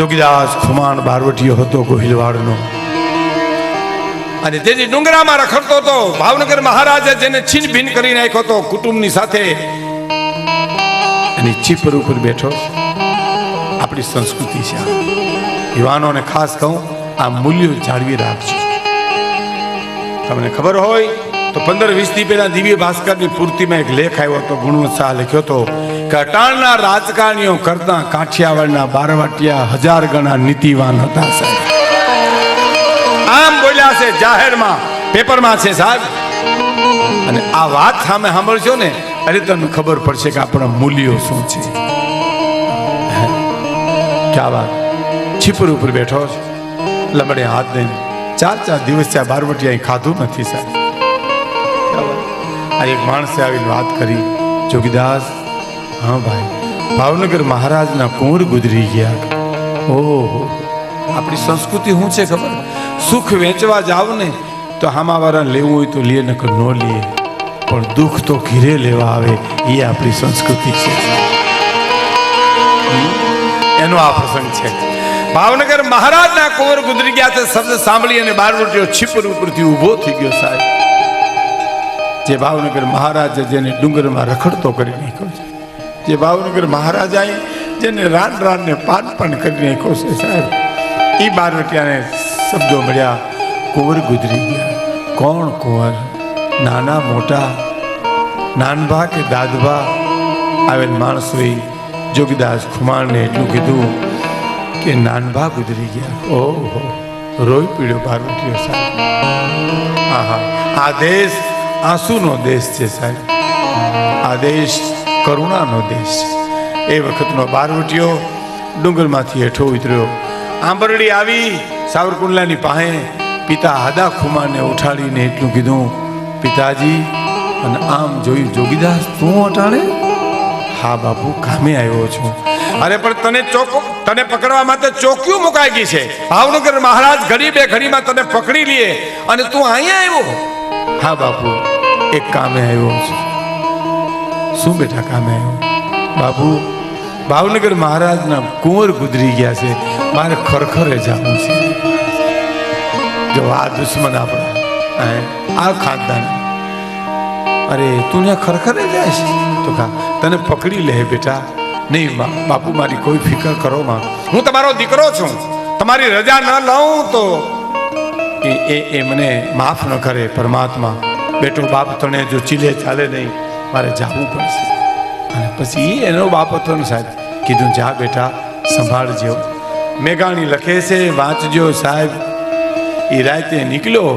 જોગીદાસ ખુમાણ બારવટીયો હતો ગોહિલવાડનો. અને તેથી ડુંગરામાં રખડતો હતો. ભાવનગર મહારાજે જેને છીન ભીન કરી નાખ્યો હતો કુટુંબની સાથે અને ચીપર ઉપર બેઠો. આપણી સંસ્કૃતિ છે યુવાનોને ખાસ કહું આ મૂલ્યો જાળવી રાખજો. તમને ખબર હોય તો પંદર, વીસ દી પહેલા દિવ્ય ભાસ્કરની પૂર્તિમાં એક લેખ આવ્યો હતો ગુણવંત શાહ લખ્યો હતો કે અટાણના રાજકારણીઓ કરતા કાઠિયાવાડના બારવાટિયા હજાર ગણા નીતિવાન હતા, સાહેબ. આમ બોલ્યા છે જાહેરમાં, પેપરમાં છે, સાહેબ. અને આ વાત સામે સાંભળશો ને અરે તમને ખબર પડશે કે આપણા મૂલ્યો શું છે. ક્યાં વાત? છીપર ઉપર બેઠો છે. લમડે હાથ દઈને ચાર ચાર દિવસ ત્યાં બારવટી અહીં ખાધું નથી, સાહેબ? આ એક માણસે આવીને વાત કરી. જોગીદાસ, હા ભાઈ, ભાવનગર મહારાજના કુંવર ગુજરી ગયા. ઓહો, આપણી સંસ્કૃતિ શું છે ખબર? સુખ વેચવા જાવ ને તો હામાવાળા લેવું હોય તો લે, નકર ન લે. પણ દુઃખ તો ઘીરે લેવા આવે, એ આપણી સંસ્કૃતિ છે. એનો આ પ્રસંગ છે. ભાવનગર મહારાજના કુંવર ગુજરી ગયા તે શબ્દ સાંભળી અને બાર રોટીઓ છીપર ઉપરથી ઊભો થઈ ગયો સાહેબ. જે ભાવનગર મહારાજ જેને ડુંગરમાં રખડતો કરી નાખ્યો છે. જે ભાવનગર મહારાજાએ જેને રાન રાનને પાન પણ કરી નાખ્યો છે સાહેબ એ બારવટિયાને શબ્દો મળ્યા, કુંવર ગુજરી ગયા. કોણ કુંવર? નાના મોટા. નાનભા કે દાદભા? આવેલ માણસોએ જોગીદાસ ખુમાણને એટલું કીધું કે નાનભા ગુજરી ગયા. ઓહો, રોઈ પીડ્યો બારવટીઓ સાહેબ. આહા, આ દેશ આંસુનો દેશ છે સાહેબ. આ દેશ કરુણાનો દેશ એ વખતનો બારવટીયો ડુંગરમાંથી હેઠો ઉતર્યો. આંબરડી આવી સાવરકુંડલાની પાસે પિતા હાદા ખુમાને ઉઠાડીને એટલું કીધું, પિતાજી, અને આમ જોયું જોગીદાસ તું અટાણે? હા બાપુ, કામે આવ્યો છું. અરે પણ તને ચોક, તને પકડવા માટે ચોકીયું મુકાઈ ગઈ છે. ભાવનગર મહારાજ ઘડી બે ઘડીમાં તને પકડી લે અને તું અહીંયા આવ્યો. હા બાપુ એક કામે આવ્યો છું. શું બેટા કામે આવ્યો? બાપુ, ભાવનગર મહારાજના કુંવર ગુજરી ગયા છે. મારે ખરખરે જવું છે. જો આ દુશ્મન આપણા. આ ખાનદાન. અરે, તું ત્યાં ખરખરે જાય છે? તો કા તને પકડી લે બેટા. નહીં બાપુ, મારી કોઈ ફિકર કરો, માં. હું તમારો દીકરો છું. તમારી રજા ન લઉં તો એ એ મને માફ ન કરે પરમાત્મા. બેટો બાપ તને જો ચીલે ચાલે નહીં, મારે જવું પડશે. અને પછી એનો બાપ હતો ને સાહેબ, કીધું, જા બેટા, સંભાળજો. મેઘાણી લખે છે, વાંચજો સાહેબ. એ રાતે નીકળ્યો,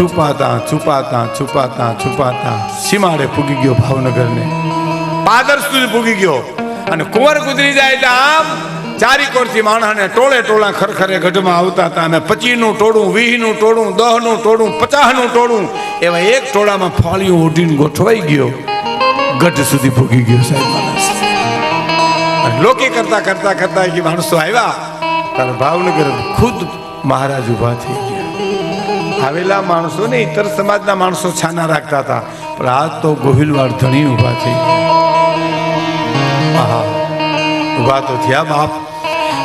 છુપાતા છુપાતા છુપાતા છુપાતા, સીમાડે પૂગી ગયો ભાવનગરને. પાદર સુધી પૂગી ગયો. અને કુંવર ગુજરી જાય એટલે આમ ચારી કોરથી માણસને ટોળે ટોળા ખરખરે ગઢમાં આવતા હતા અને પચીનું ટોળું વીસનું ટોળું, દહનું ટોળું, પચાસનું ટોળું, એવા એક ટોળામાં ફાળીઓ ઉઠીને ગોઠવાઈ ગયો. ગઢ સુધી ભૂગી ગયો સાહેબ લોકે કરતા કરતા કરતા એ માણસો આવ્યા. ત્યારે ભાવનગર ખુદ મહારાજ ઊભા થઈ ગયા. આવેલા માણસો ને ઇતર સમાજના માણસો છાના રાખતા હતા. પણ આજ તો ગોહિલવાડ ધણી ઊભા થઈ ગયા. ઊભા તો થયા બાપ.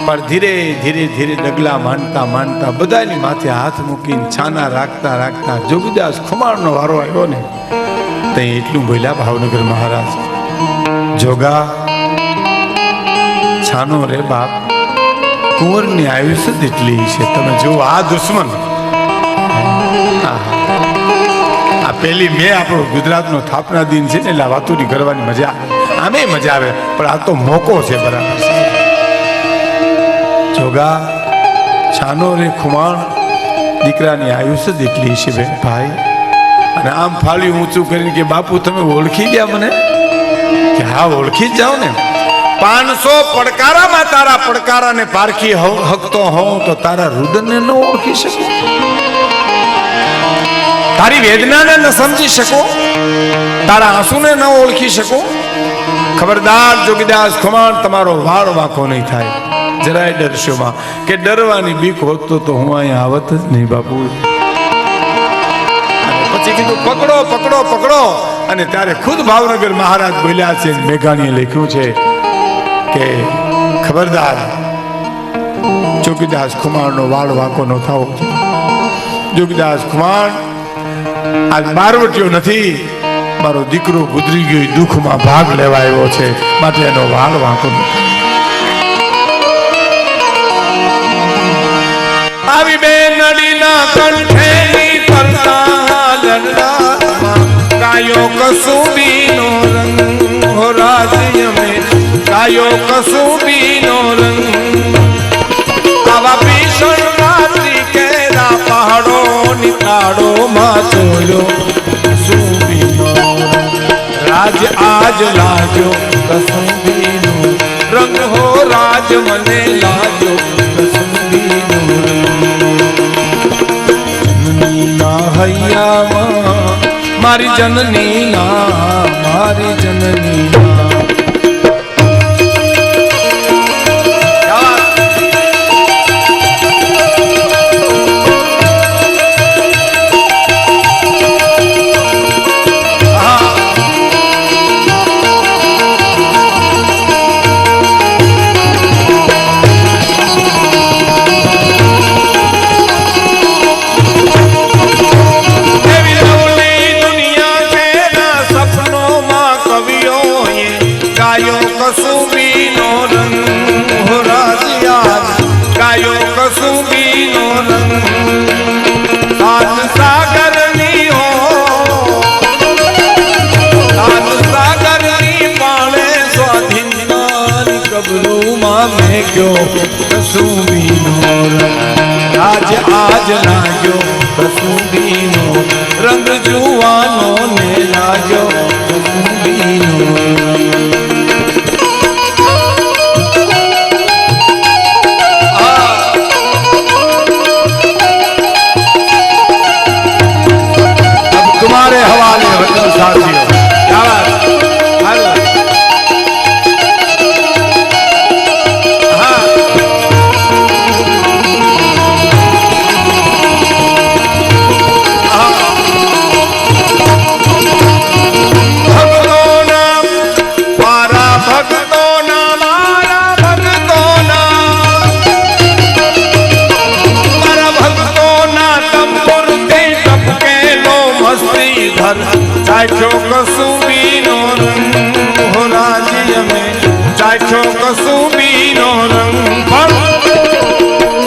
પણ ધીરે ધીરે ધીરે ડગલા માંડતા માંડતા બધાની માથે હાથ મૂકીને છાના રાખતા રાખતા જોગીદાસ ખુમાણનો વારો આવ્યો ને, તે એટલું બોલ્યા ભાવનગર મહારાજ, જોગા, છાનો રે બાપ, કુંવરની આયુષ્ય જ એટલી છે, તમે જુઓ આ દુશ્મન. આ પેલી મેં આપણો ગુજરાતનો સ્થાપના દિન છે ને, એટલે વાતુરી કરવાની મજા આમે મજા આવે, પણ આ તો મોકો છે બરાબર. જોગા છાનો અને ખુમાણ દીકરાની આયુષ્ય જ એટલી છે બેન. ભાઈ. અને આમ ફાળ્યું ઊંચું કરીને કે બાપુ તમે ઓળખી ગયા મને? કે હા ઓળખી જ જાઓ ને. પાંચસો પડકારામાં તારા પડકારાને પારખી હકતો હોઉં તો તારા રુદનને ન ઓળખી શકું. તારી વેદનાને ન સમજી શકો? તારા આંસુને ન ઓળખી શકો? ખબરદાર જોગીદાસ ખુમાણ તમારો વાળ વાંકો નહીં થાય. જરાય ડરશોમાં. કે ડરવાની બીક હોત તો હું અહીંયા આવત જ નહીં બાપુ. પછી કીધું, પકડો પકડો પકડો. અને ત્યારે ખુદ ભાવનગર મહારાજ બોલ્યા છે, મેઘાણીએ લખ્યું છે કે, ખબરદાર, જોગીદાસ કુમારનો વાળ વાંકો ન થવો. જોગીદાસ કુમાર આજ બારવટીયો નથી, મારો દીકરો ગુજરી ગયો દુઃખમાં ભાગ લેવા આવ્યો છે, માટે એનો વાળ વાંકો નથી નડીના કંઠેની કરતા લડડામાં કાયો કસુંબીનો રંગ હો રાજ્ય મે કાયો કસુંબીનો રંગ આવા ભીષણ રાત્રિ કેરા પહાડો નિતાડો માં જોયો કસુંબીનો રંગ. રાજ આજ લાગ્યો કસુંબીનો રંગ હો રાજ મને લાગ્યો કસુંબીનો જનનીના હૈયામાં મારી જનનીના મારી જનનીના એવી કબરૂમાં મેં ગયો કસુંબીનો રંગ આજ આજ લાગ્યો કસુંબીનો રંગ જુવાનો ને લાગ્યો કસુંબીનો રંગ अब ધર ચાખ્યો કસુંબીનો રંગ હો રાજી અમે ચાખ્યો કસુંબીનો રંગ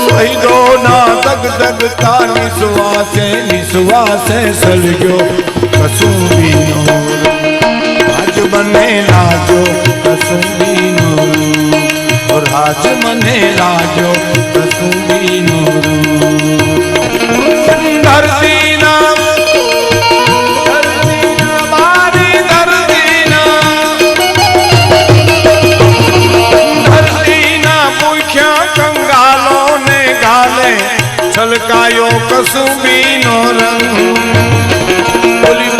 શહીદોના દગ દગતા નિશ્વાસે નિશ્વાસે સળગ્યો કસુંબીનો રાજ મને લાજો કસુંબીનો રંગ રાજ મને લાજો કસુંબીનો રંગ ધરતીના છલકાયો કસુંબીનો રંગ. બોલી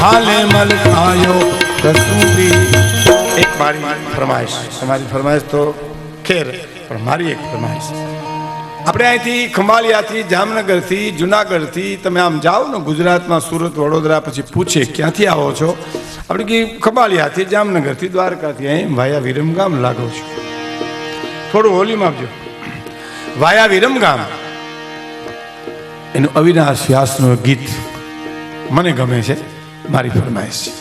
ભાલે મલકાયો કસુંબી. એક મારી ફરમાઈશ. તમારી ફરમાઈશ તો ખેર, પણ મારી એક ફરમાઈશ. આપણે અહીંથી ખંભાળિયાથી, જામનગરથી, જુનાગઢથી, તમે આમ જાઓ ને ગુજરાતમાં સુરત, વડોદરા, પછી પૂછે, ક્યાંથી આવો છો? આપણે કે ખંભાળિયાથી, જામનગરથી, દ્વારકાથી. અહીં ભાયા વિરમગામ લાગો છો. થોડું હોલીમાં આપજો. વાયા વિરમગામ એનું અવિનાશ વ્યાસનું ગીત મને ગમે છે. મારી ફરમાઈશ છે.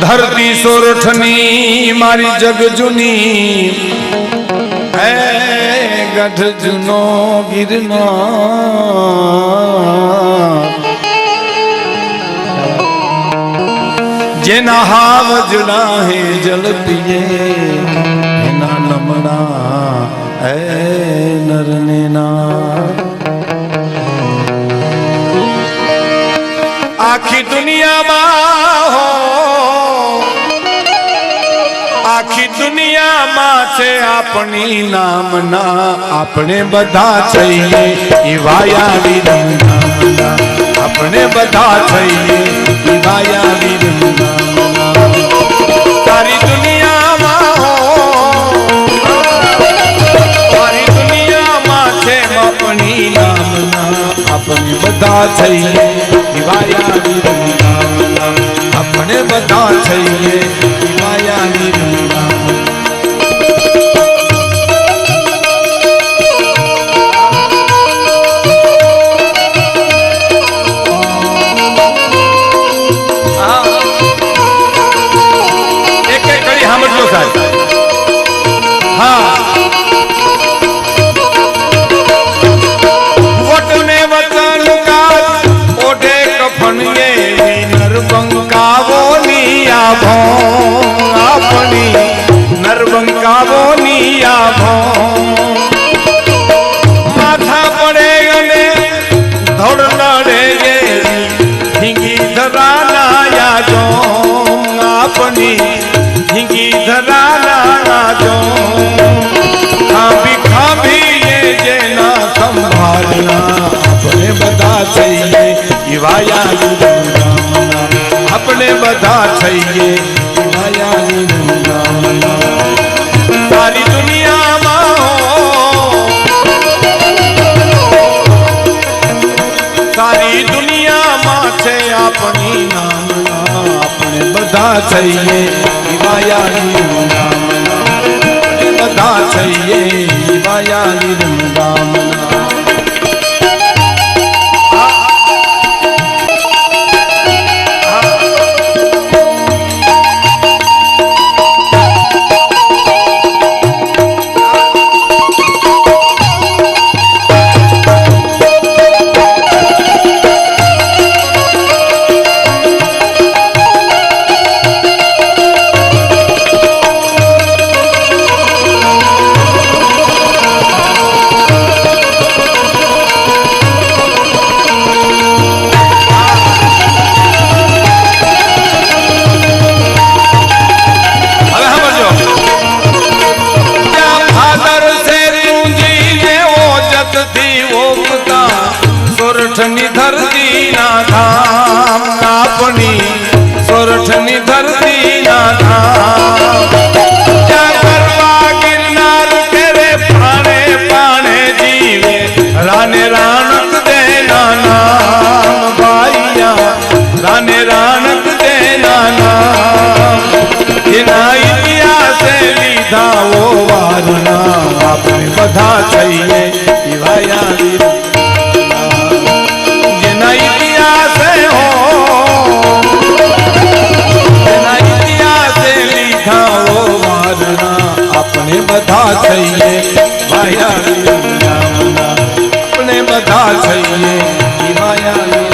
ધરતી સોરઠની મારી જગ જૂની. હે ગઢ જૂનો ગિરનાર જેના હાવ જુના હે જલ પીએ એના નમણા એ નરને ના છે આપણી નામના. આપણે બધા થઈએ ઈ વાયા આપણે બધા છીએ ઈ વાયા તારી દુનિયામાં તારી દુનિયામાં છે આપણી નામના. આપણે બધા થઈએ દિવાયા વીર આપણે બધા થઈએ માયાની રંગા બધા થઈએ. ઈવાયા દુનિયામાં છે આપણી નામ આપણે બધા થઈએ. માયાની બધા થઈએ. માયાની નામના ધામ આપણી સોરઠની ધરતી ના ધામ રાને રાણક દે નામ. ભાઈયા, રાને રાણક દે નામ. જેના ઇતિહાસે લીધા ઓ વારના. આપણે બધા થઈએ દિવાયા વીર જેના વિંદાવના આપણે બધા થઈએ. માયા આપણે બધા થઈએ. માયા